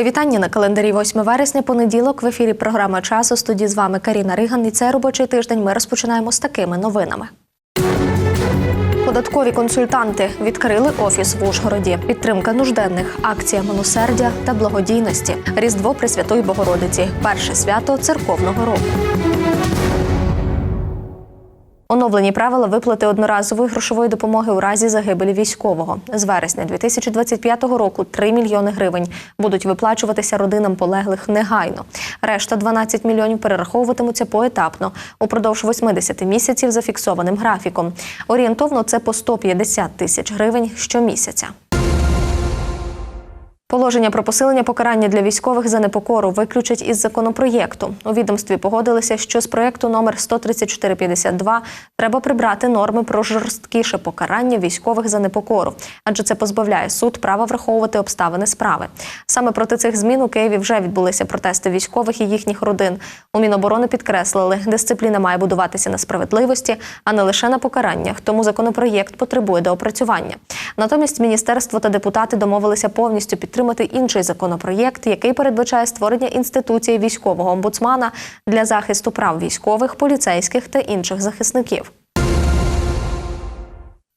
Мої вітання на календарі 8 вересня, понеділок. В ефірі програма час у студії з вами Каріна Риган. І цей робочий тиждень ми розпочинаємо з такими новинами. Податкові консультанти відкрили офіс в Ужгороді. Підтримка нужденних, акція милосердя та благодійності. Різдво Пресвятої Богородиці. Перше свято церковного року. Оновлені правила виплати одноразової грошової допомоги у разі загибелі військового. З вересня 2025 року 3 мільйони гривень будуть виплачуватися родинам полеглих негайно. Решта 12 мільйонів перераховуватимуться поетапно упродовж 80 місяців за фіксованим графіком. Орієнтовно це по 150 тисяч гривень щомісяця. Положення про посилення покарання для військових за непокору виключать із законопроєкту. У відомстві погодилися, що з проєкту номер 13452 треба прибрати норми про жорсткіше покарання військових за непокору, адже це позбавляє суд права враховувати обставини справи. Саме проти цих змін у Києві вже відбулися протести військових і їхніх родин. У Міноборони підкреслили, дисципліна має будуватися на справедливості, а не лише на покараннях. Тому законопроєкт потребує доопрацювання. Натомість міністерство та депутати домовилися повністю підтримати інший законопроєкт, який передбачає створення інституції військового омбудсмана для захисту прав військових, поліцейських та інших захисників.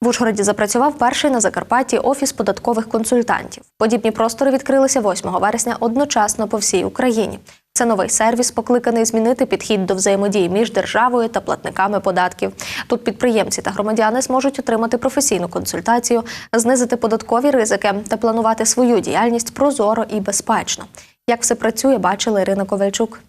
В Ужгороді запрацював перший на Закарпатті офіс податкових консультантів. Подібні простори відкрилися 8 вересня одночасно по всій Україні. Це новий сервіс, покликаний змінити підхід до взаємодії між державою та платниками податків. Тут підприємці та громадяни зможуть отримати професійну консультацію, знизити податкові ризики та планувати свою діяльність прозоро і безпечно. Як все працює, бачила Ірина Ковальчук.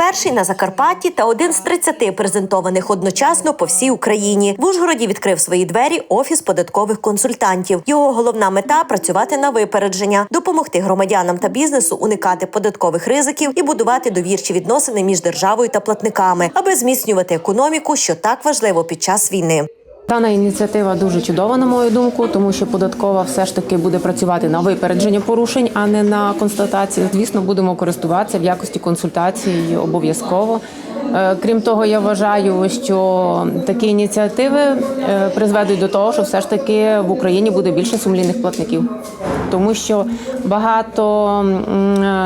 Перший на Закарпатті та один з 30 презентованих одночасно по всій Україні. В Ужгороді відкрив свої двері офіс податкових консультантів. Його головна мета працювати на випередження, допомогти громадянам та бізнесу уникати податкових ризиків і будувати довірчі відносини між державою та платниками, аби зміцнювати економіку, що так важливо під час війни. Дана ініціатива дуже чудова, на мою думку, тому що податкова все ж таки буде працювати на випередження порушень, а не на констатацію. Звісно, будемо користуватися в якості консультації обов'язково. Е, Крім того, я вважаю, що такі ініціативи е, призведуть до того, що все ж таки в Україні буде більше сумлінних платників, тому що багато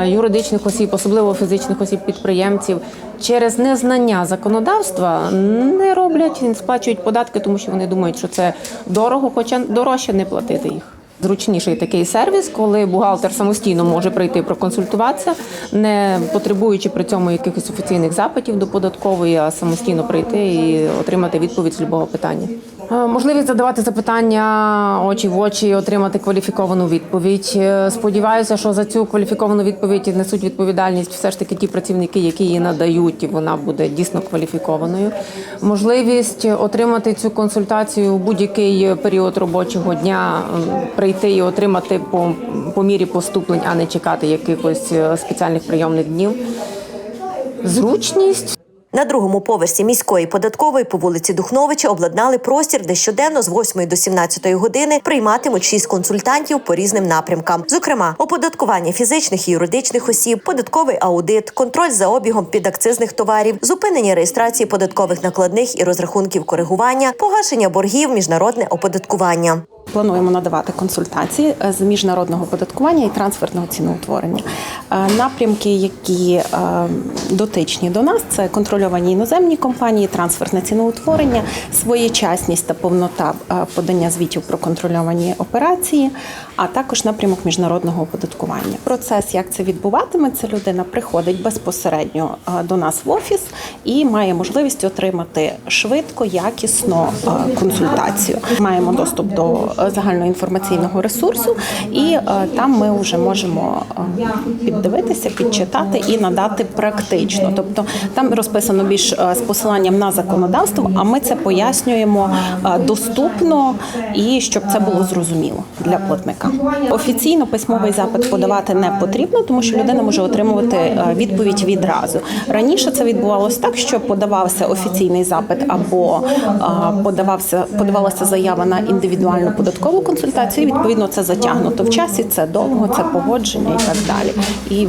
е, юридичних осіб, особливо фізичних осіб підприємців, через незнання законодавства не роблять, не сплачують податки, тому що вони думають, що це дорого, хоча дорожче не платити їх. Зручніший такий сервіс, коли бухгалтер самостійно може прийти проконсультуватися, не потребуючи при цьому якихось офіційних запитів до податкової, а самостійно прийти і отримати відповідь з любого питання. Е, Можливість задавати запитання очі в очі, отримати кваліфіковану відповідь. Е, Сподіваюся, що за цю кваліфіковану відповідь несуть відповідальність все ж таки ті працівники, які її надають, і вона буде дійсно кваліфікованою. Можливість отримати цю консультацію у будь-який період робочого дня, прийти і отримати по, по мірі поступлень, а не чекати якихось е, спеціальних прийомних днів. Зручність. На другому поверсі міської податкової по вулиці Духновича обладнали простір, де щоденно з 8 до 17 години прийматимуть шість консультантів по різним напрямкам. Зокрема, оподаткування фізичних і юридичних осіб, податковий аудит, контроль за обігом підакцизних товарів, зупинення реєстрації податкових накладних і розрахунків коригування, погашення боргів, міжнародне оподаткування. Плануємо надавати консультації е, з міжнародного податкування і трансфертного ціноутворення. Е, Напрямки, які е, дотичні до нас, це контрольовані іноземні компанії, трансфертне ціноутворення, своєчасність та повнота подання звітів про контрольовані операції, а також напрямок міжнародного оподаткування. Процес, як це відбуватиметься, людина приходить безпосередньо до нас в офіс і має можливість отримати швидко, якісно консультацію. Маємо доступ до загальноінформаційного ресурсу, і е, там ми вже можемо е, піддивитися, підчитати і надати практично. Тобто там розписано більш е, з посиланням на законодавство, а ми це пояснюємо доступно і щоб це було зрозуміло для платника. Офіційно письмовий запит подавати не потрібно, тому що людина може отримувати відповідь відразу. Раніше це відбувалося так, що подавався офіційний запит або подавався подавалася заява на індивідуальну податкову консультацію. і, Відповідно, це затягнуто в часі, це довго, це погодження і так далі. І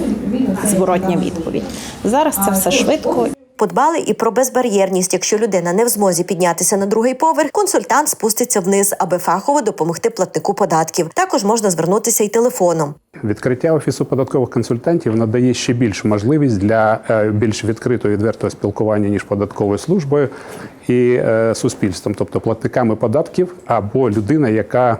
зворотня відповідь. Зараз це все швидко Подбали і про безбар'єрність. Якщо людина не в змозі піднятися на другий поверх, консультант спуститься вниз, аби фахово допомогти платнику податків. Також можна звернутися й телефоном. відкриття офісу податкових консультантів надає ще більшу можливість для е, більш відкритого відвертого спілкування ніж податковою службою і е, суспільством, тобто платниками податків або людина, яка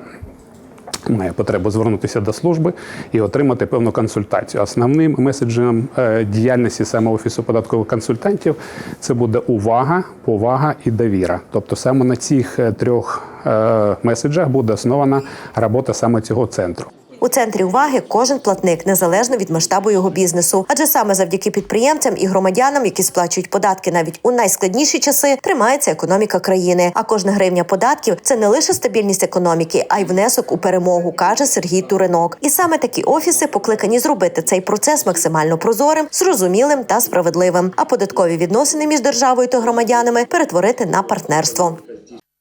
має потребу звернутися до служби і отримати певну консультацію. Основним меседжем е, діяльності саме офісу податкових консультантів це буде увага, повага і довіра. Тобто саме на цих е, трьох е, меседжах буде основана робота саме цього центру. У центрі уваги кожен платник незалежно від масштабу його бізнесу, адже саме завдяки підприємцям і громадянам, які сплачують податки навіть у найскладніші часи, тримається економіка країни. А кожна гривня податків це не лише стабільність економіки, а й внесок у перемогу, каже Сергій Туринок. І саме такі офіси покликані зробити цей процес максимально прозорим, зрозумілим та справедливим. А податкові відносини між державою та громадянами перетворити на партнерство.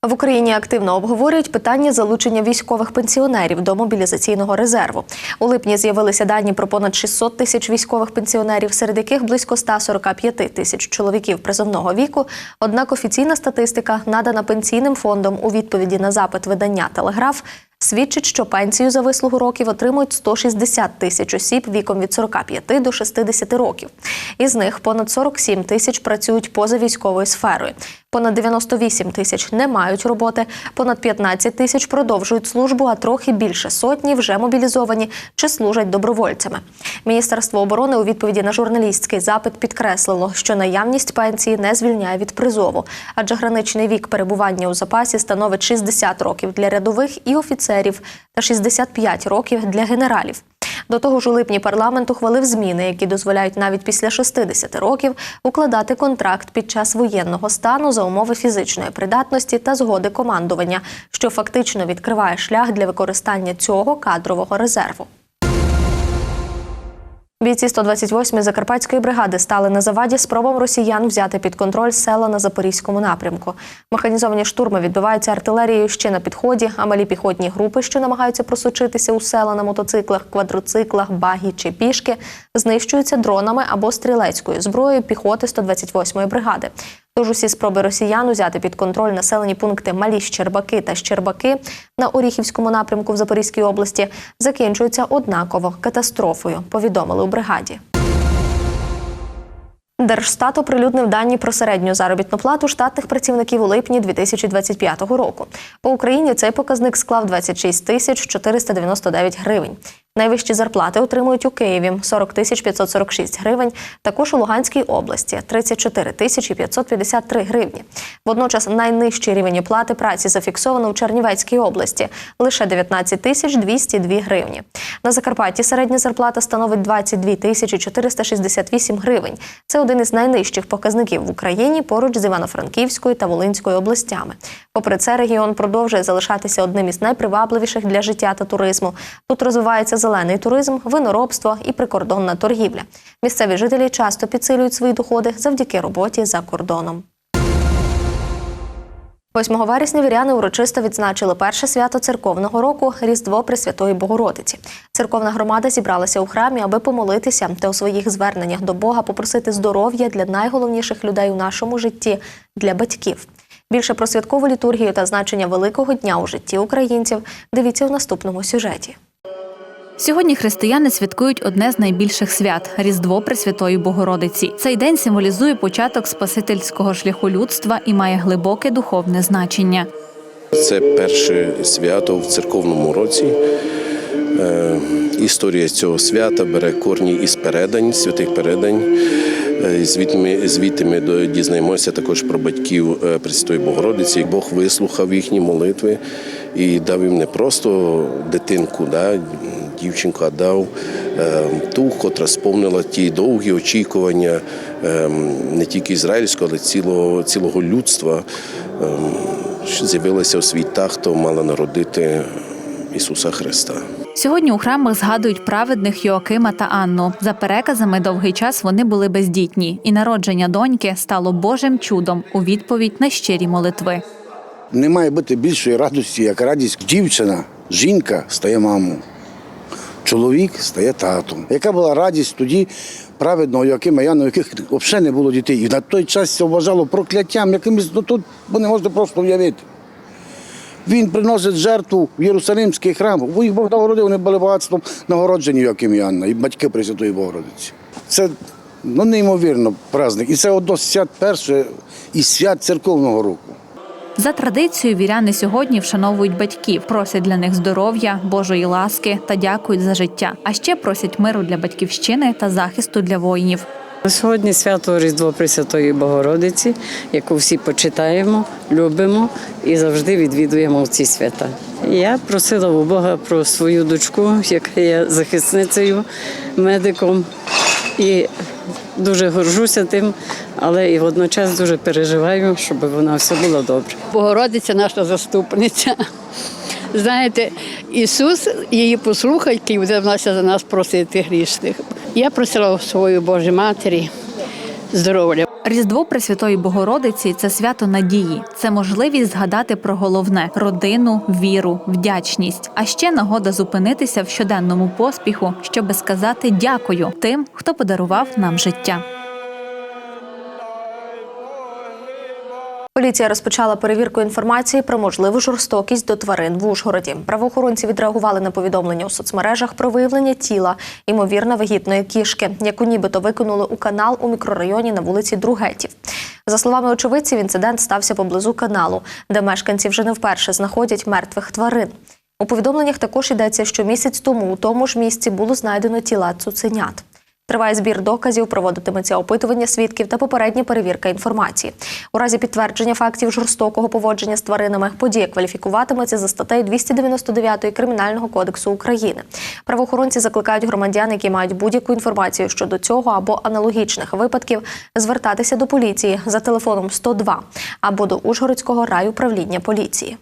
В Україні активно обговорюють питання залучення військових пенсіонерів до мобілізаційного резерву. У липні з'явилися дані про понад 600 тисяч військових пенсіонерів, серед яких близько 145 тисяч чоловіків призовного віку. Однак офіційна статистика, надана пенсійним фондом у відповіді на запит видання Телеграф, свідчить, що пенсію за вислугу років отримують 160 тисяч осіб віком від 45 до 60 років. Із них понад 47 тисяч працюють поза військовою сферою. Понад 98 тисяч не мають роботи, понад 15 тисяч продовжують службу, а трохи більше сотні вже мобілізовані чи служать добровольцями. Міністерство оборони у відповіді на журналістський запит підкреслило, що наявність пенсії не звільняє від призову, адже граничний вік перебування у запасі становить 60 років для рядових і офіцерів та 65 років для генералів. До того ж, у липні парламент ухвалив зміни, які дозволяють навіть після 60 років укладати контракт під час воєнного стану за умови фізичної придатності та згоди командування, що фактично відкриває шлях для використання цього кадрового резерву. Бійці 128-ї закарпатської бригади стали на заваді спробам росіян взяти під контроль села на запорізькому напрямку. Механізовані штурми відбиваються артилерією ще на підході, а малі піхотні групи, що намагаються просочитися у села на мотоциклах, квадроциклах, багі чи пішки, знищуються дронами або стрілецькою зброєю піхоти 128-ї бригади. Тож усі спроби росіян узяти під контроль населені пункти Малі Щербаки та Щербаки на Оріхівському напрямку в Запорізькій області закінчуються однаково катастрофою, повідомили у бригаді. Держстат оприлюднив дані про середню заробітну плату штатних працівників у липні 2025 року. По Україні цей показник склав 26 тисяч 499 гривень. Найвищі зарплати отримують у Києві 40 тисяч 546 гривень, також у Луганській області 34 тисячі 553 гривні. Водночас найнижчий рівень оплати праці зафіксовано у Чернівецькій області лише 19 тисяч 202 гривні. На Закарпатті середня зарплата становить 22 тисячі 468 гривень. Це один із найнижчих показників в Україні поруч з Івано-Франківською та Волинською областями. Попри це, регіон продовжує залишатися одним із найпривабливіших для життя та туризму. Тут розвивається зелений туризм, виноробство і прикордонна торгівля. Місцеві жителі часто підсилюють свої доходи завдяки роботі за кордоном. 8 вересня віряни урочисто відзначили перше свято церковного року Різдво Пресвятої Богородиці. Церковна громада зібралася у храмі, аби помолитися та у своїх зверненнях до Бога попросити здоров'я для найголовніших людей у нашому житті для батьків. Більше про святкову літургію та значення великого дня у житті українців дивіться у наступному сюжеті. Сьогодні християни святкують одне з найбільших свят Різдво Пресвятої Богородиці. Цей день символізує початок спасительського шляху людства і має глибоке духовне значення. Це перше свято в церковному році. Е, Історія цього свята бере корні із передань, святих передань. Е, Звідти ми, дізнаємося також про батьків е, Пресвятої Богородиці. Бог вислухав їхні молитви і дав їм не просто дитинку, да, дівчинку, а дав е, ту, котра сповнила ті довгі очікування е, не тільки ізраїльського, але цілого, цілого людства. Е, що з'явилася у світах, хто мала народити Ісуса Христа. Сьогодні у храмах згадують праведних Йоакима та Анну. За переказами, довгий час вони були бездітні, і народження доньки стало Божим чудом у відповідь на щирі молитви. Не має бути більшої радості, як радість дівчина, жінка стає мамою, чоловік стає татом. Яка була радість тоді праведного Якима Яна, яких взагалі не було дітей. І на той час це вважало прокляттям, якимось ну тут не можна просто уявити. Він приносить жертву в Єрусалимський храм. Їх Бог нагородив, вони були багатством нагороджені Йоаким і Анна, і батьки Пресвятої Богородиці. Це ну, неймовірно праздник. І це одно свят перше із свят церковного року. За традицією, віряни сьогодні вшановують батьків, просять для них здоров'я, Божої ласки та дякують за життя. А ще просять миру для батьківщини та захисту для воїнів. Сьогодні свято Різдво Пресвятої Богородиці, яку всі почитаємо, любимо і завжди відвідуємо в ці свята. Я просила у Бога про свою дочку, яка є захисницею, медиком, і дуже горжуся тим, але і водночас дуже переживаю, щоб вона все було добре. Богородиця наша заступниця. Знаєте, Ісус її послухає, який буде за нас просити грішних. Я просила свою Божу матері здоров'я. Різдво Пресвятої Богородиці це свято надії. Це можливість згадати про головне родину, віру, вдячність. А ще нагода зупинитися в щоденному поспіху, щоби сказати дякую тим, хто подарував нам життя. Поліція розпочала перевірку інформації про можливу жорстокість до тварин в Ужгороді. Правоохоронці відреагували на повідомлення у соцмережах про виявлення тіла ймовірно вагітної кішки, яку нібито викинули у канал у мікрорайоні на вулиці Другетів. За словами очевидців, інцидент стався поблизу каналу, де мешканці вже не вперше знаходять мертвих тварин. У повідомленнях також йдеться, що місяць тому у тому ж місці було знайдено тіла цуценят. Триває збір доказів, проводитиметься опитування свідків та попередня перевірка інформації. У разі підтвердження фактів жорстокого поводження з тваринами подія кваліфікуватиметься за статтею 299 Кримінального кодексу України. Правоохоронці закликають громадян, які мають будь-яку інформацію щодо цього або аналогічних випадків, звертатися до поліції за телефоном 102 або до Ужгородського райуправління поліції.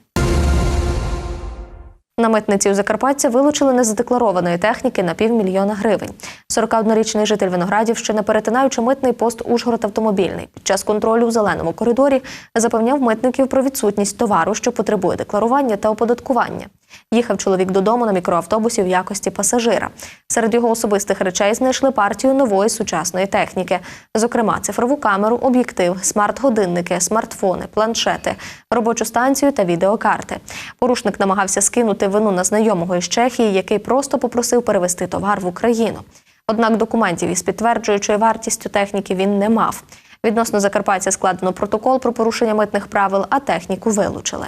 На митниці у Закарпаття вилучили незадекларованої техніки на півмільйона гривень. 41-річний житель Виноградівщини, перетинаючи митний пост Ужгород автомобільний, під час контролю в зеленому коридорі запевняв митників про відсутність товару, що потребує декларування та оподаткування. Їхав чоловік додому на мікроавтобусі в якості пасажира. Серед його особистих речей знайшли партію нової сучасної техніки, зокрема цифрову камеру, об'єктив, смарт-годинники, смартфони, планшети, робочу станцію та відеокарти. Порушник намагався скинути вину на знайомого із Чехії, який просто попросив перевести товар в Україну. Однак документів із підтверджуючою вартістю техніки він не мав. Відносно Закарпаття складено протокол про порушення митних правил, а техніку вилучили.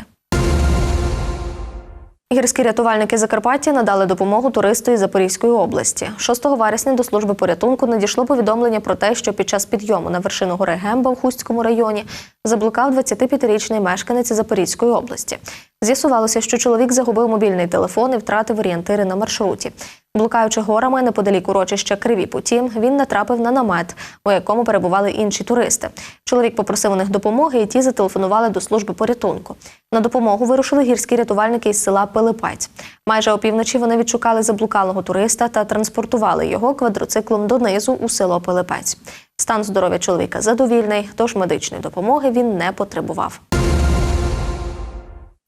Гірські рятувальники Закарпаття надали допомогу туристу із Запорізької області. 6 вересня до служби порятунку надійшло повідомлення про те, що під час підйому на вершину гори Гемба в Хустському районі заблукав 25-річний мешканець Запорізької області. З'ясувалося, що чоловік загубив мобільний телефон і втратив орієнтири на маршруті. Блукаючи горами неподалік урочища Криві Путі, він натрапив на намет, у якому перебували інші туристи. Чоловік попросив у них допомоги, і ті зателефонували до служби порятунку. На допомогу вирушили гірські рятувальники із села Пилипець. Майже опівночі вони відшукали заблукалого туриста та транспортували його квадроциклом донизу у село Пилипець. Стан здоров'я чоловіка задовільний, тож медичної допомоги він не потребував.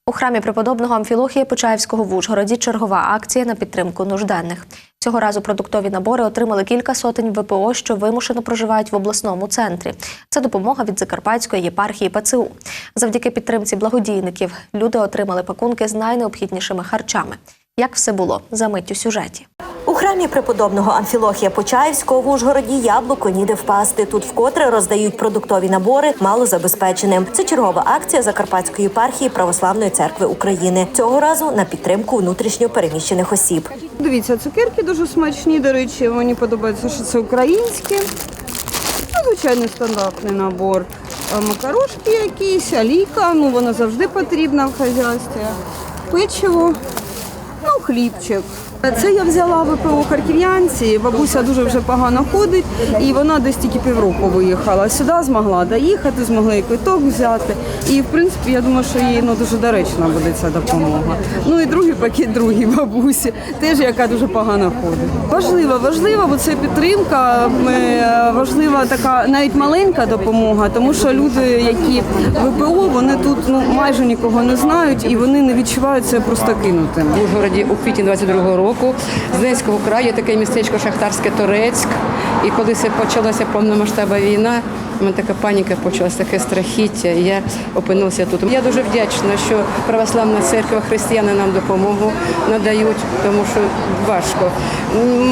У храмі преподобного Амфілохія Почаївського в Ужгороді чергова акція на підтримку нужденних. Цього разу продуктові набори отримали кілька сотень ВПО, що вимушено проживають в обласному центрі. Це допомога від Закарпатської єпархії ПЦУ. Завдяки підтримці благодійників люди отримали пакунки з найнеобхіднішими харчами. Як все було за мить у сюжеті. У храмі преподобного Амфілохія Почаївського в Ужгороді яблуко ніде впасти. Тут вкотре роздають продуктові набори малозабезпеченим. Це чергова акція Закарпатської єпархії Православної церкви України. Цього разу на підтримку внутрішньо переміщених осіб. Дивіться, цукерки дуже смачні, до речі, мені подобається, що це українські. Ну, звичайний стандартний набор. Макарошки якісь, аліка, ну вона завжди потрібна в хазяйстві. Печиво, ну, хлібчик. Це я взяла ВПО харків'янці. Бабуся дуже вже погано ходить, і вона десь тільки півроку виїхала. Сюди змогла доїхати, змогла і квиток взяти. І в принципі, я думаю, що їй ну дуже доречна буде ця допомога. Ну і другий пакет другій бабусі, теж яка дуже погано ходить. Важливо, важливо, бо це підтримка. е, Важлива така навіть маленька допомога, тому що люди, які ВПО, вони тут ну майже нікого не знають і вони не відчувають себе просто кинутими. в Ужгороді у квітні 22-го року року з Донецького краю, таке містечко Шахтарське Торецьк. І коли почалася повномасштабна війна, у мене така паніка почалася, таке страхіття. І я опинилася тут. Я дуже вдячна, що православна церква, християни нам допомогу надають, тому що важко.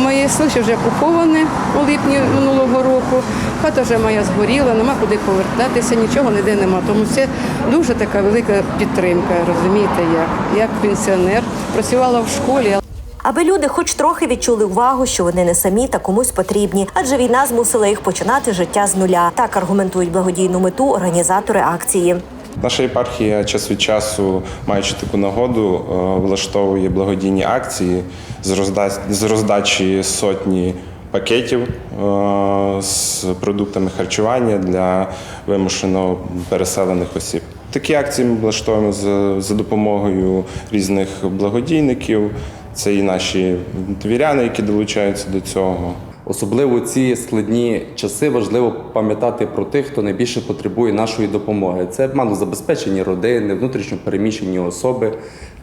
Моє селище вже окуповане у липні минулого року. Хата вже моя згоріла, нема куди повертатися, нічого ніде нема. Тому це дуже така велика підтримка. Розумієте, як як пенсіонер працювала в школі. Аби люди хоч трохи відчули увагу, що вони не самі та комусь потрібні, адже війна змусила їх починати життя з нуля. Так аргументують благодійну мету організатори акції. Наша єпархія час від часу, маючи таку нагоду, е, влаштовує благодійні акції з розда- з роздачі сотні пакетів е, з продуктами харчування для вимушено переселених осіб. Такі акції ми влаштовуємо за допомогою різних благодійників. Це і наші віряни, які долучаються до цього. Особливо ці складні часи важливо пам'ятати про тих, хто найбільше потребує нашої допомоги. Це малозабезпечені родини, внутрішньо переміщені особи.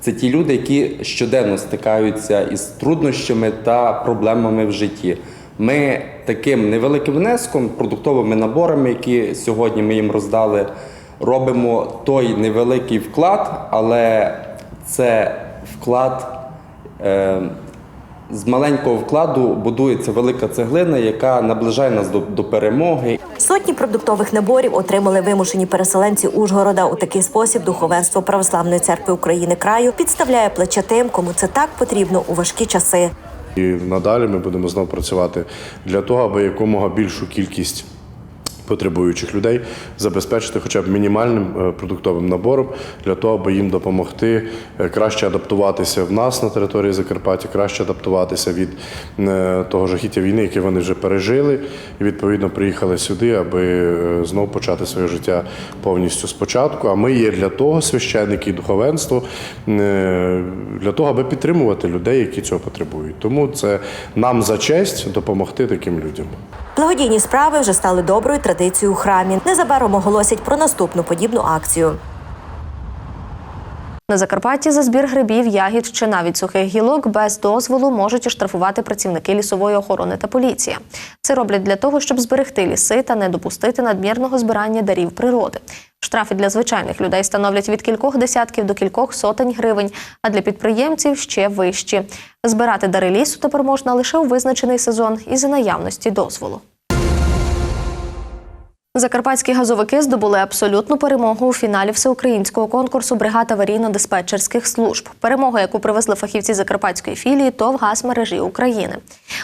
Це ті люди, які щоденно стикаються із труднощами та проблемами в житті. Ми таким невеликим внеском, продуктовими наборами, які сьогодні ми їм роздали, робимо той невеликий вклад, але це вклад. Е, з маленького вкладу будується велика цеглина, яка наближає нас до, до перемоги. Сотні продуктових наборів отримали вимушені переселенці Ужгорода. У такий спосіб духовенство Православної церкви України краю підставляє плече тим, кому це так потрібно у важкі часи. І надалі ми будемо знову працювати для того, аби якомога більшу кількість потребуючих людей забезпечити хоча б мінімальним е, продуктовим набором для того, аби їм допомогти е, краще адаптуватися в нас на території Закарпаття, краще адаптуватися від е, того жахіття війни, яке вони вже пережили, і відповідно приїхали сюди, аби знову почати своє життя повністю спочатку. А ми є для того, священники і духовенство, для того, аби підтримувати людей, які цього потребують. Тому це нам за честь допомогти таким людям. Благодійні справи вже стали доброю у храмі. Незабаром оголосять про наступну подібну акцію. На Закарпатті за збір грибів, ягід чи навіть сухих гілок без дозволу можуть оштрафувати працівники лісової охорони та поліція. Це роблять для того, щоб зберегти ліси та не допустити надмірного збирання дарів природи. Штрафи для звичайних людей становлять від кількох десятків до кількох сотень гривень, а для підприємців ще вищі. Збирати дари лісу тепер можна лише у визначений сезон і за наявності дозволу. Закарпатські газовики здобули абсолютну перемогу у фіналі всеукраїнського конкурсу бригад аварійно-диспетчерських служб. Перемогу, яку привезли фахівці закарпатської філії ТОВ «Газмережі України.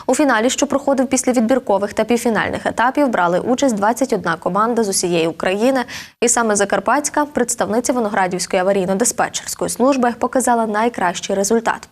У фіналі, що проходив після відбіркових та півфінальних етапів, брали участь 21 команда з усієї України. І саме Закарпатська, представниця Виноградівської аварійно-диспетчерської служби, показала найкращий результат.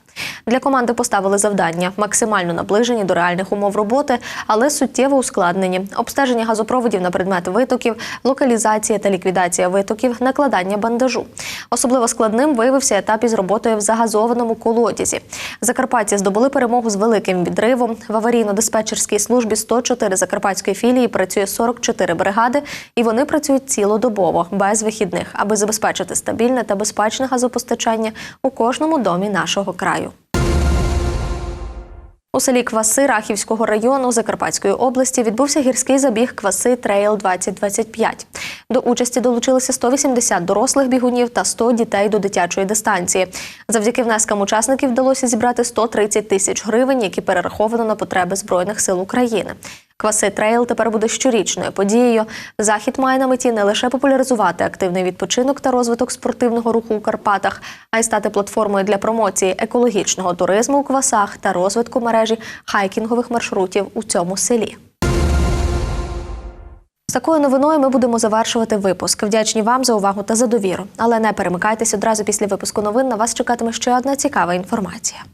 Для команди поставили завдання максимально наближені до реальних умов роботи, але суттєво ускладнені: обстеження газопроводів на предмет витоків, локалізація та ліквідація витоків, накладання бандажу. Особливо складним виявився етап із роботою в загазованому колодязі. Закарпатці здобули перемогу з великим відривом. В аварійно-диспетчерській службі 104 закарпатської філії працює 44 бригади, і вони працюють цілодобово, без вихідних, аби забезпечити стабільне та безпечне газопостачання у кожному домі нашого краю. У селі Кваси Рахівського району Закарпатської області відбувся гірський забіг Кваси Трейл 2025. До участі долучилися 180 дорослих бігунів та 100 дітей до дитячої дистанції. Завдяки внескам учасників вдалося зібрати 130 тисяч гривень, які перераховано на потреби Збройних сил України. Кваси Трейл тепер буде щорічною подією. Захід має на меті не лише популяризувати активний відпочинок та розвиток спортивного руху у Карпатах, а й стати платформою для промоції екологічного туризму у квасах та розвитку мережі хайкінгових маршрутів у цьому селі. З такою новиною ми будемо завершувати випуск. Вдячні вам за увагу та за довіру. Але не перемикайтесь одразу після випуску новин. На вас чекатиме ще одна цікава інформація.